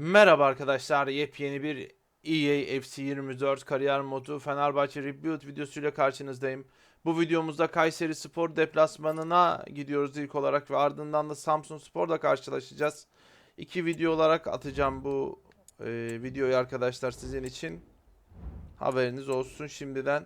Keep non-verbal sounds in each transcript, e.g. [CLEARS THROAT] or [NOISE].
Merhaba arkadaşlar, yepyeni bir EA FC 24 kariyer modu Fenerbahçe Rebuild videosuyla karşınızdayım. Bu videomuzda Kayseri Spor deplasmanına gidiyoruz ilk olarak ve ardından da Samsun Spor'la karşılaşacağız. İki video olarak atacağım bu e, videoyu arkadaşlar sizin için. Haberiniz olsun şimdiden.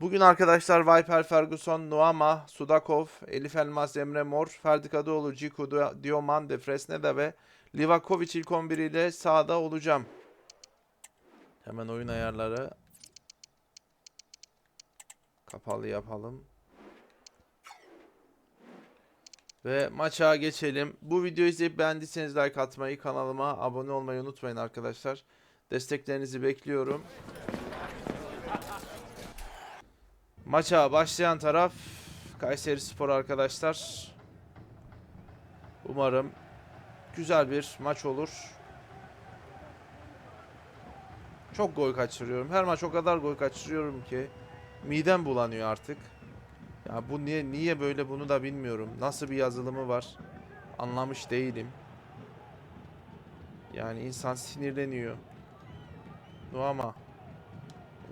Bugün arkadaşlar Viper Ferguson, Nuama, Sudakov, Elif Elmas, Emre Mor, Ferdi Kadıoğlu, Ciku, Diomande, Fresneda ve Livakovic ilk 11 ile sahada olacağım. Hemen oyun ayarları kapalı yapalım. Ve maça geçelim. Bu videoyu izleyip beğendiyseniz like atmayı, kanalıma abone olmayı unutmayın arkadaşlar. Desteklerinizi bekliyorum. Maça başlayan taraf Kayseri Spor arkadaşlar. Umarım güzel bir maç olur. Çok gol kaçırıyorum. Her maç o kadar gol kaçırıyorum ki midem bulanıyor artık. Ya bu niye niye böyle bunu da bilmiyorum. Nasıl bir yazılımı var? Anlamış değilim. Yani insan sinirleniyor. Nuama.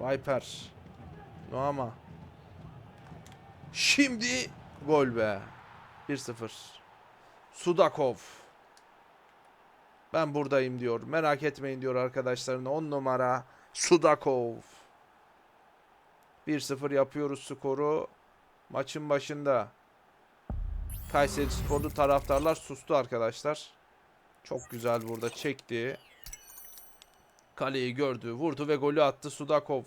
Viper. Nuama. Şimdi gol be. 1-0. Sudakov. Ben buradayım diyor. Merak etmeyin diyor arkadaşlarına. 10 numara Sudakov. 1-0 yapıyoruz skoru. Maçın başında. Kayseri Sporlu taraftarlar sustu arkadaşlar. Çok güzel burada çekti. Kaleyi gördü, vurdu ve golü attı Sudakov.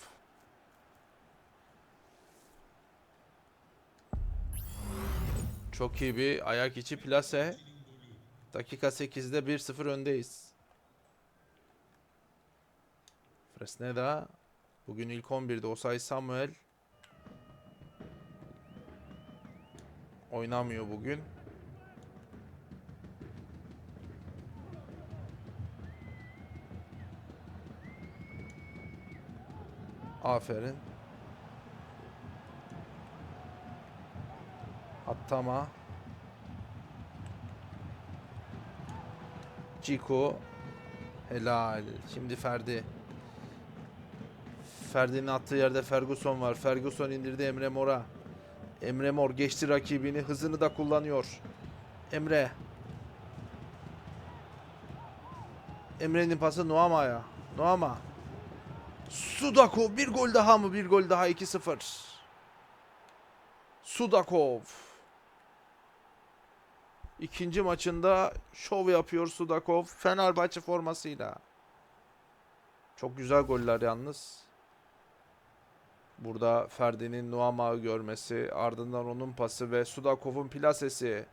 Çok iyi bir ayak içi plase. Dakika 8'de 1-0 öndeyiz. Fresneda. Bugün ilk 11'de Osay Samuel. Oynamıyor bugün. Aferin. Attama. Ciku. Helal. Şimdi Ferdi. Ferdi'nin attığı yerde Ferguson var. Ferguson indirdi Emre Mor'a. Emre Mor geçti rakibini. Hızını da kullanıyor. Emre. Emre'nin pası Nuama'ya. Nuama. Sudakov bir gol daha mı? Bir gol daha 2-0. Sudakov. İkinci maçında şov yapıyor Sudakov Fenerbahçe formasıyla. Çok güzel goller yalnız. Burada Ferdi'nin Nuama'yı görmesi, ardından onun pası ve Sudakov'un plasesi.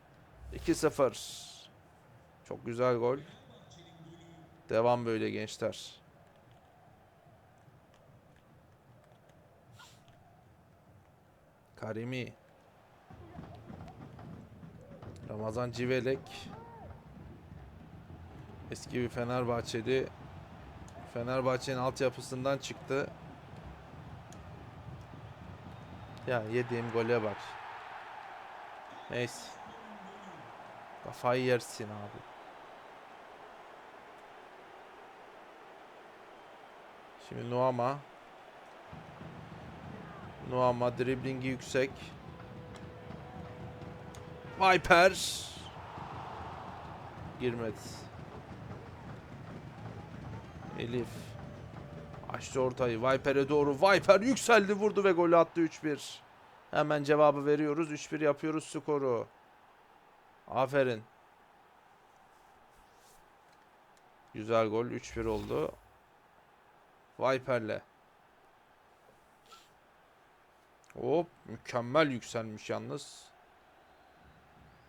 2-0. Çok güzel gol. Devam böyle gençler. Karimi. Ramazan Civelek. Eski bir Fenerbahçeli. Fenerbahçe'nin altyapısından çıktı. Ya yediğim gole bak. Neyse. Kafayı yersin abi. Şimdi Nuama. Nuama driblingi yüksek. Viper. Girmedi. Elif. Açtı ortayı Viper'e doğru. Viper yükseldi vurdu ve golü attı 3-1. Hemen cevabı veriyoruz. 3-1 yapıyoruz skoru. Aferin. Güzel gol. 3-1 oldu. Viper'le. Hop mükemmel yükselmiş yalnız.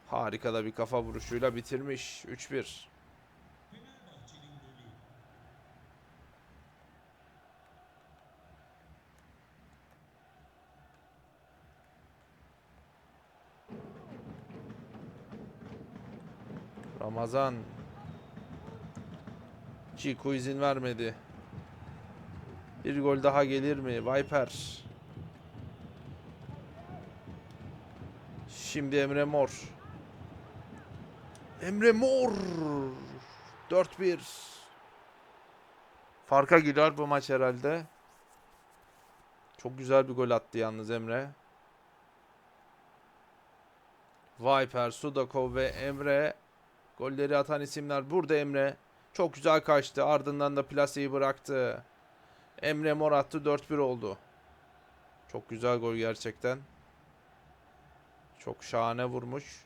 Harika da bir kafa vuruşuyla bitirmiş. 3-1. Ramazan. Chico izin vermedi. Bir gol daha gelir mi? Viper. Şimdi Emre Mor. Emre Mor. 4-1. Farka gider bu maç herhalde. Çok güzel bir gol attı yalnız Emre. Viper, Sudakov ve Emre golleri atan isimler. Burada Emre çok güzel kaçtı. Ardından da plaseyi bıraktı. Emre Mor attı 4-1 oldu. Çok güzel gol gerçekten. Çok şahane vurmuş.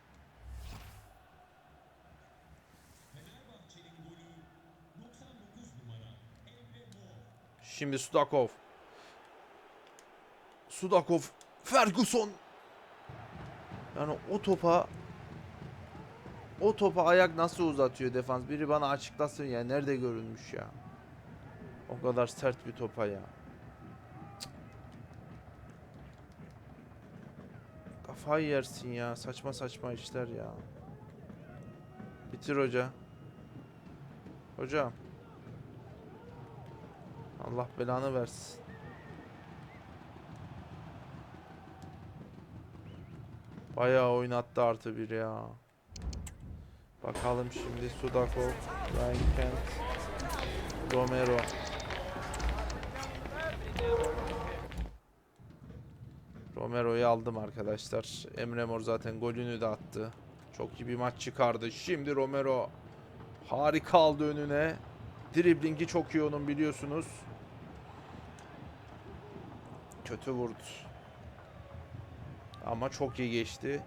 Şimdi Sudakov. Sudakov. Ferguson. Yani o topa o topa ayak nasıl uzatıyor defans? Biri bana açıklasın ya. Nerede görülmüş ya? O kadar sert bir topa ya. Cık. Kafayı yersin ya. Saçma saçma işler ya. Bitir hoca. Hocam. Allah belanı versin. Bayağı oynattı artı bir ya. Bakalım şimdi Sudakov, Ryan Kent, Romero. Romero'yu aldım arkadaşlar. Emre Mor zaten golünü de attı. Çok iyi bir maç çıkardı. Şimdi Romero harika aldı önüne. Driblingi çok iyi onun biliyorsunuz. Kötü vurdu. Ama çok iyi geçti.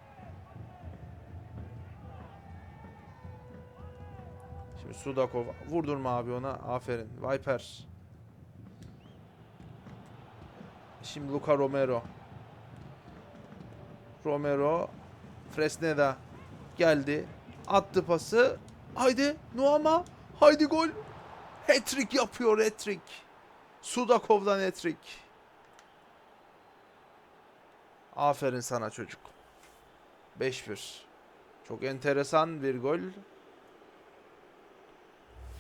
Şimdi Sudakov vurdurma abi ona. Aferin. Viper. Şimdi Luka Romero. Romero. Fresneda geldi. Attı pası. Haydi Nuama. Haydi gol. Hat-trick yapıyor hat-trick. Sudakov'dan hat-trick. Aferin sana çocuk. 5-1. Çok enteresan bir gol.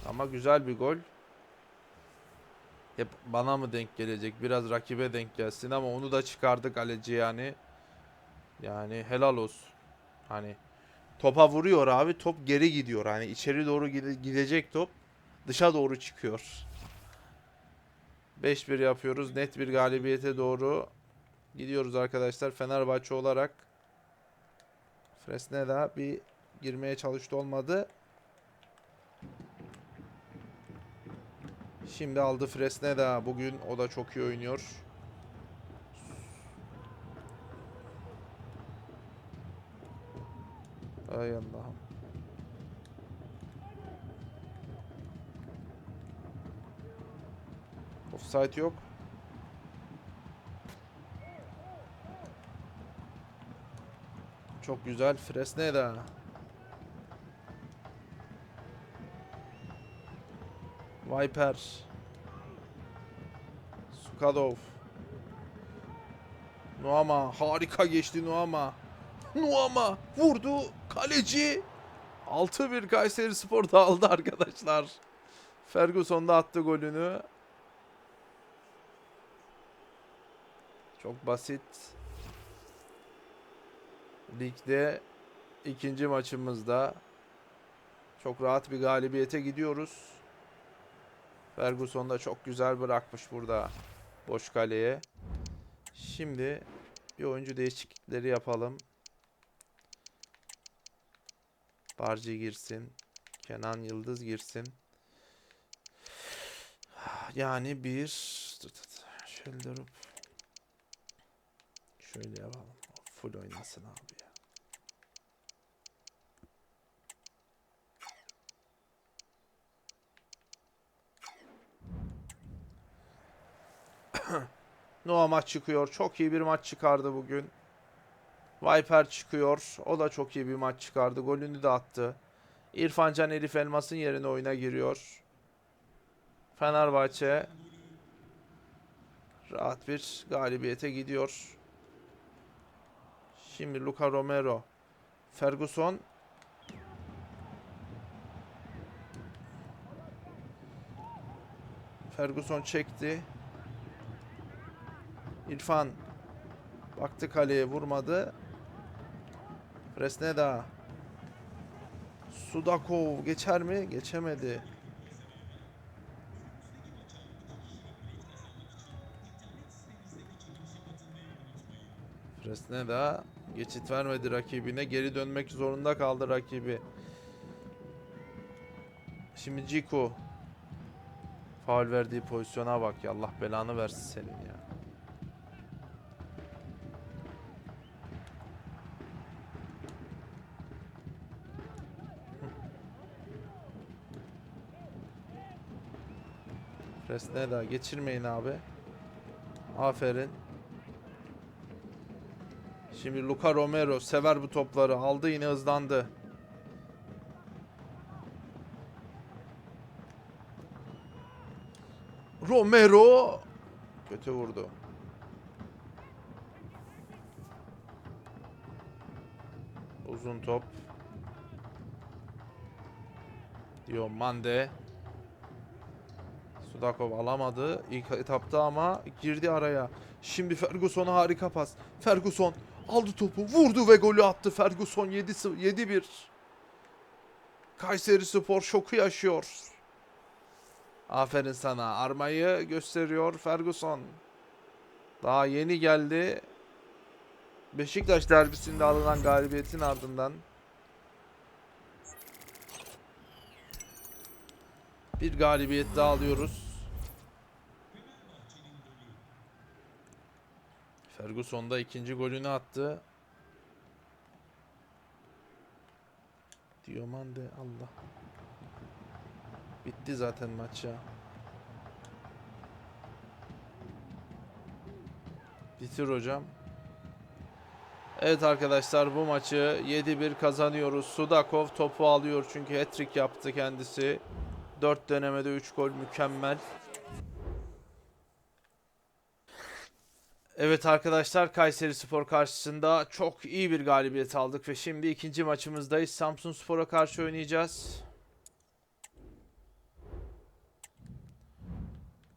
Ama güzel bir gol. Hep bana mı denk gelecek? Biraz rakibe denk gelsin ama onu da çıkardı kaleci yani. Yani helal olsun. Hani topa vuruyor abi top geri gidiyor. Hani içeri doğru gide- gidecek top dışa doğru çıkıyor. 5-1 yapıyoruz. Net bir galibiyete doğru gidiyoruz arkadaşlar. Fenerbahçe olarak Fresneda bir girmeye çalıştı olmadı. Şimdi aldı Fresneda. Bugün o da çok iyi oynuyor. Ay Allah'ım. Offside yok. Çok güzel. Fresneda. Viper. Sukadov. Nuama. Harika geçti Nuama. Nuama. Vurdu. Kaleci. 6-1 Kayseri Spor da aldı arkadaşlar. Ferguson da attı golünü. Çok basit. Ligde ikinci maçımızda çok rahat bir galibiyete gidiyoruz. Ferguson da çok güzel bırakmış burada boş kaleye. Şimdi bir oyuncu değişiklikleri yapalım. Barci girsin. Kenan Yıldız girsin. Yani bir şöyle durup şöyle yapalım. Full oynasın abi [CLEARS THROAT] Noah maç çıkıyor. Çok iyi bir maç çıkardı bugün. Viper çıkıyor. O da çok iyi bir maç çıkardı. Golünü de attı. İrfan Can Elif Elmas'ın yerine oyuna giriyor. Fenerbahçe rahat bir galibiyete gidiyor. Şimdi Luka Romero. Ferguson. Ferguson çekti. İrfan baktı kaleye vurmadı. Fresneda. Sudakov geçer mi? Geçemedi. Fresneda geçit vermedi rakibine. Geri dönmek zorunda kaldı rakibi. Şimdi Ciku. Faul verdiği pozisyona bak ya. Allah belanı versin senin ya. Fresneda geçirmeyin abi. Aferin. Şimdi Luca Romero sever bu topları. Aldı yine hızlandı. Romero kötü vurdu. Uzun top. Diomande. Sudakov alamadı ilk etapta ama girdi araya. Şimdi Ferguson'a harika pas. Ferguson aldı topu, vurdu ve golü attı. Ferguson 7 7-1. Kayseri Spor şoku yaşıyor. Aferin sana. Armayı gösteriyor Ferguson. Daha yeni geldi. Beşiktaş derbisinde alınan galibiyetin ardından bir galibiyet daha alıyoruz. Ferguson da ikinci golünü attı. Diomande Allah. Bitti zaten maç ya. Bitir hocam. Evet arkadaşlar bu maçı 7-1 kazanıyoruz. Sudakov topu alıyor çünkü hat-trick yaptı kendisi. 4 denemede 3 gol mükemmel. Evet arkadaşlar Kayseri Spor karşısında çok iyi bir galibiyet aldık ve şimdi ikinci maçımızdayız. Samsun Spor'a karşı oynayacağız.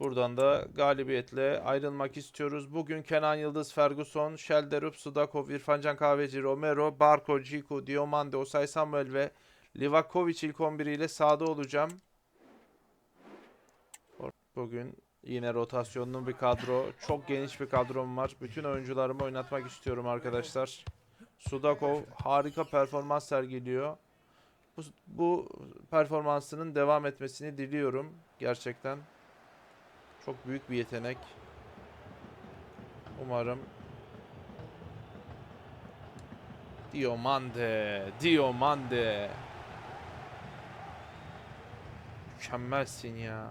Buradan da galibiyetle ayrılmak istiyoruz. Bugün Kenan Yıldız, Ferguson, Şelderup, Sudakov, İrfancan Kahveci, Romero, Barko, Ciku, Diomande, Osay Samuel ve Livakovic ilk 11 ile sahada olacağım. Bugün yine rotasyonlu bir kadro. Çok geniş bir kadrom var. Bütün oyuncularımı oynatmak istiyorum arkadaşlar. Sudakov harika performans sergiliyor. Bu, bu performansının devam etmesini diliyorum. Gerçekten. Çok büyük bir yetenek. Umarım. Diomande. Diomande. Mükemmelsin ya.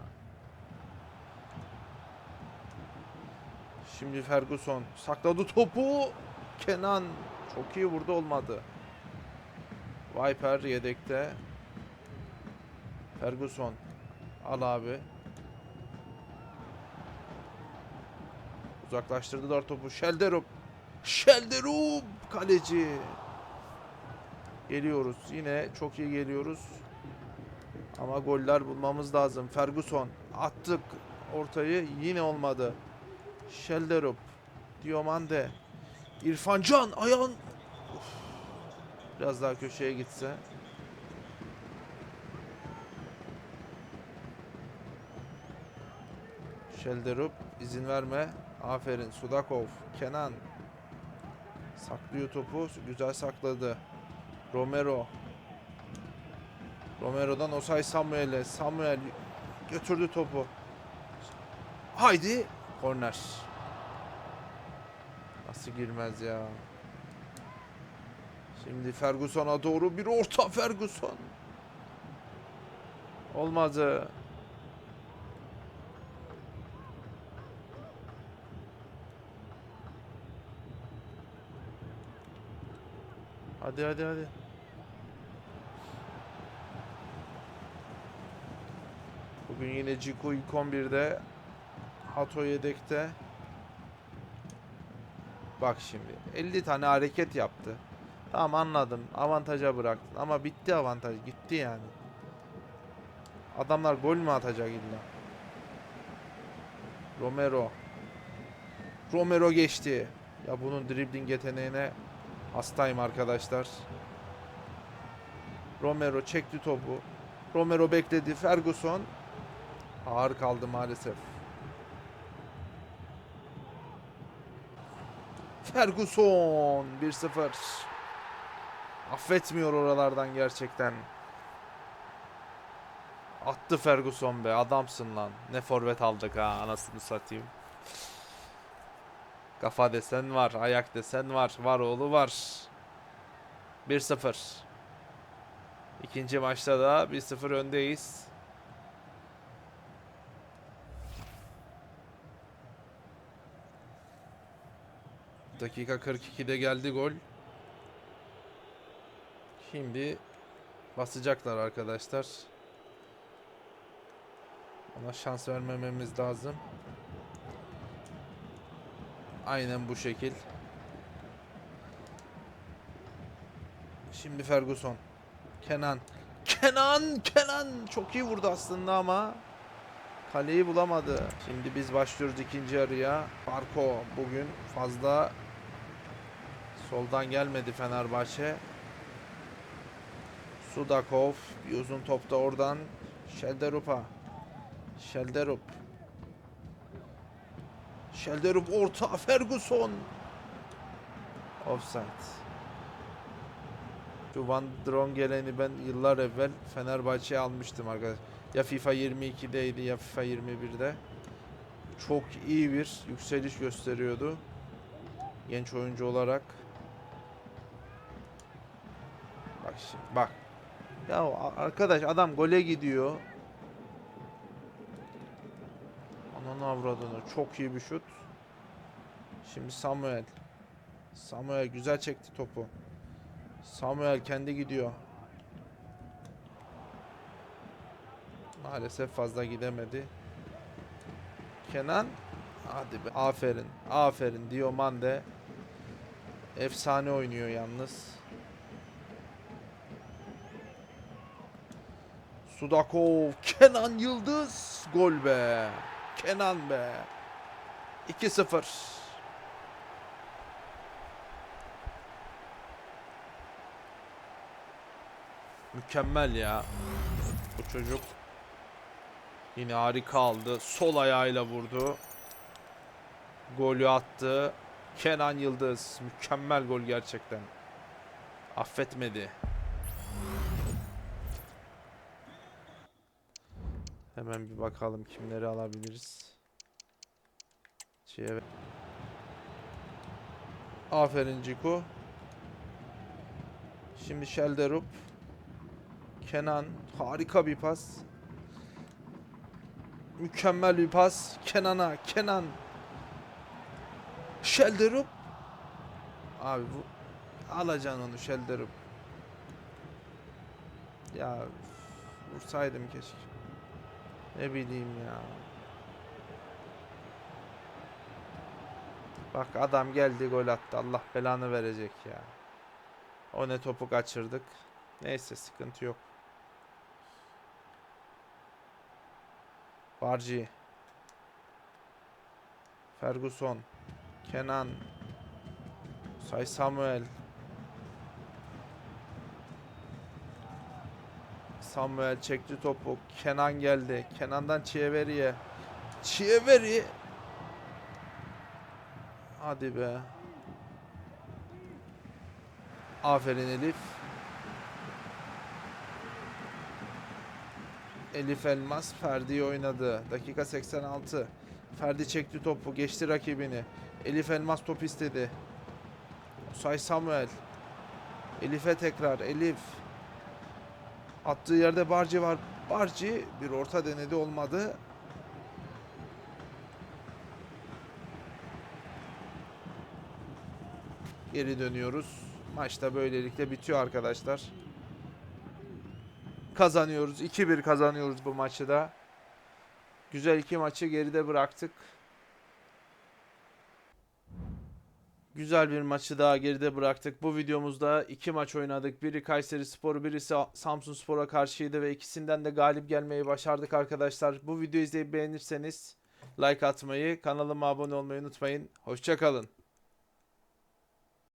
Şimdi Ferguson sakladı topu. Kenan çok iyi vurdu olmadı. Viper yedekte. Ferguson al abi. Uzaklaştırdılar topu. Şelderup. Şelderup kaleci. Geliyoruz. Yine çok iyi geliyoruz. Ama goller bulmamız lazım. Ferguson attık ortayı yine olmadı. Şelderup. Diomande. İrfan Can ayağın. Uf. Biraz daha köşeye gitse. Şelderup izin verme. Aferin Sudakov. Kenan. Saklıyor topu. Güzel sakladı. Romero. Romero'dan Osay Samuel'e. Samuel götürdü topu. Haydi. Korner. Nasıl girmez ya? Şimdi Ferguson'a doğru bir orta Ferguson. Olmadı. Hadi hadi hadi. Bugün yine Ciku ilk 11'de. Hato yedekte. Bak şimdi 50 tane hareket yaptı. Tamam anladım. Avantaja bıraktın ama bitti avantaj. Gitti yani. Adamlar gol mü atacak illa? Romero. Romero geçti. Ya bunun dribbling yeteneğine hastayım arkadaşlar. Romero çekti topu. Romero bekledi. Ferguson ağır kaldı maalesef. Ferguson 1-0. Affetmiyor oralardan gerçekten. Attı Ferguson be adamsın lan. Ne forvet aldık ha anasını satayım. Kafa desen var, ayak desen var, var oğlu var. 1-0. İkinci maçta da 1-0 öndeyiz. Dakika 42'de geldi gol. Şimdi basacaklar arkadaşlar. Ona şans vermememiz lazım. Aynen bu şekil. Şimdi Ferguson. Kenan. Kenan! Kenan! Çok iyi vurdu aslında ama kaleyi bulamadı. Şimdi biz başlıyoruz ikinci yarıya. Farko bugün fazla soldan gelmedi Fenerbahçe. Sudakov bir uzun topta oradan Şelderup'a. Şelderup. Şelderup orta Ferguson. Offside. Şu Van Drongelen'i ben yıllar evvel Fenerbahçe'ye almıştım arkadaşlar. Ya FIFA 22'deydi ya FIFA 21'de. Çok iyi bir yükseliş gösteriyordu. Genç oyuncu olarak. Bak şimdi bak. Ya arkadaş adam gole gidiyor. Ananı avradını çok iyi bir şut. Şimdi Samuel. Samuel güzel çekti topu. Samuel kendi gidiyor. Maalesef fazla gidemedi. Kenan. Hadi be. Aferin. Aferin. Diomande. Efsane oynuyor yalnız. Sudakov. Kenan Yıldız. Gol be. Kenan be. 2-0. Mükemmel ya. Bu çocuk yine harika aldı. Sol ayağıyla vurdu. Golü attı. Kenan Yıldız. Mükemmel gol gerçekten. Affetmedi. Hemen bir bakalım kimleri alabiliriz. Şeye... Aferin Ciku. Şimdi Şelderup. Kenan harika bir pas. Mükemmel bir pas. Kenan'a. Kenan. Şelderup. Abi bu alacaksın onu Şelderup. Ya vursaydım keşke. Ne bileyim ya. Bak adam geldi gol attı. Allah belanı verecek ya. O ne topu kaçırdık. Neyse sıkıntı yok. Barci. Ferguson. Kenan. Say Samuel. Samuel çekti topu. Kenan geldi. Kenan'dan Çieveri'ye. Çieveri. Hadi be. Aferin Elif. Elif Elmas Ferdi'yi oynadı. Dakika 86. Ferdi çekti topu. Geçti rakibini. Elif Elmas top istedi. Say Samuel. Elif'e tekrar. Elif. Attığı yerde Barci var. Barci bir orta denedi olmadı. Geri dönüyoruz. Maçta böylelikle bitiyor arkadaşlar. Kazanıyoruz. 2-1 kazanıyoruz bu maçı da. Güzel iki maçı geride bıraktık. Güzel bir maçı daha geride bıraktık. Bu videomuzda iki maç oynadık. Biri Kayseri Spor, birisi Samsun Spor'a karşıydı ve ikisinden de galip gelmeyi başardık arkadaşlar. Bu videoyu izleyip beğenirseniz like atmayı, kanalıma abone olmayı unutmayın. Hoşçakalın.